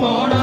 போனா.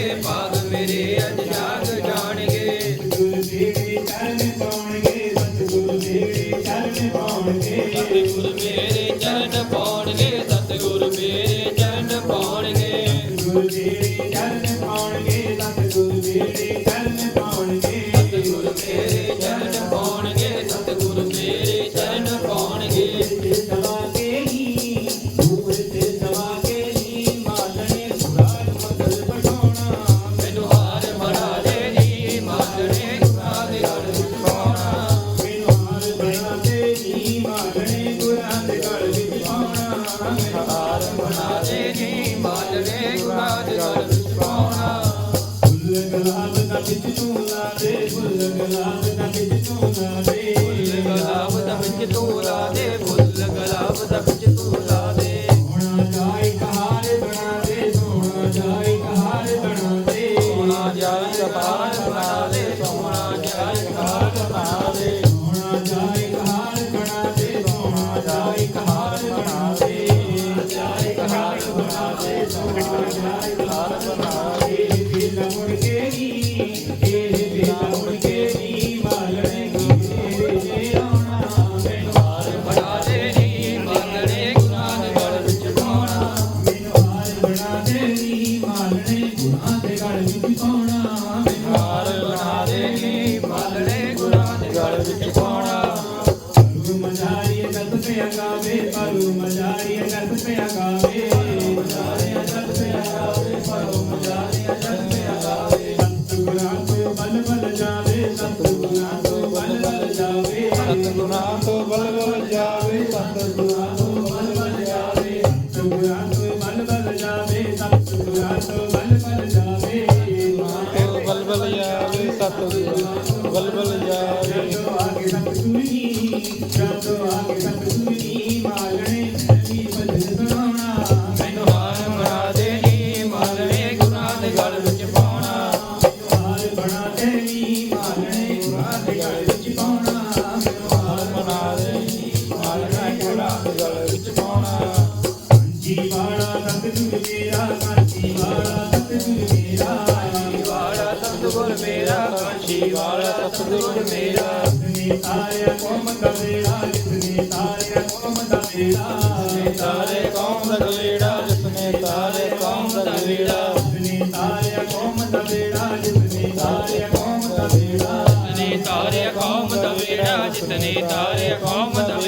मेरे चरण पौ ਹਾਰ ਮਨਾਰੇ ਜੀ ਮਾਲੜੇ ਗੁਰਾਜ ਜਲ ਵਿੱਚ ਪਾਉਣਾ ਗੁੱਲ ਗਲਾਬ ਦਾ ਵਿੱਚ ਤੂੰ ਲਾਦੇ ਗੁੱਲ ਗਲਾਬ ਦਾ ਵਿੱਚ ਤੂੰ ਲਾਦੇ ਗੁੱਲ ਗਲਾਬ ਦਾ ਵਿੱਚ ਤੂੰ ਲਾਦੇ ਗੁੱਲ ਗਲਾਬ ਦਾ ਦੇ ਗਲ ਵਿੱਚ ਪਾਉਣਾ ਵਿਹਾਰ ਬਣਾ ਦੇ ਨੀ ਬਾਲੜੇ ਗੁਰਾਂ ਦੇ ਗਲ ਵਿੱਚ ਪਾਉਣਾ ਗੁਰੂ ਮਜਾਰੀਏ ਕਰਤ ਪਿਆ ਗਾਵੇ ਗੁਰੂ ਮਜਾਰੀਏ ਕਰਤ ਪਿਆ ਗਾਵੇ ਬਲਬਲ ਜਾਵੇ ਜਦੋਂ ਆਗੇ ਸਤਿਗੁਰੂ ਜੀ ਜਦੋਂ ਆਗੇ ਵਾਲਾ ਮੇਰਾ ਜਿਨੀ ਤਾਰੇ ਕੌਮ ਦਾ ਮੇਰਾ ਜਿਨੀ ਤਾਰੇ ਕੌਮ ਤਾਰੇ ਕੌਮ ਦਾ ਗਲੇੜਾ ਤਾਰੇ ਕੌਮ ਦਾ ਗਲੇੜਾ ਕੌਮ ਦਾ ਮੇਰਾ ਜਿਨੀ ਕੌਮ ਦਾ ਮੇਰਾ ਤਾਰੇ ਕੌਮ ਦਾ ਮੇਰਾ ਤਾਰੇ ਕੌਮ ਦਾ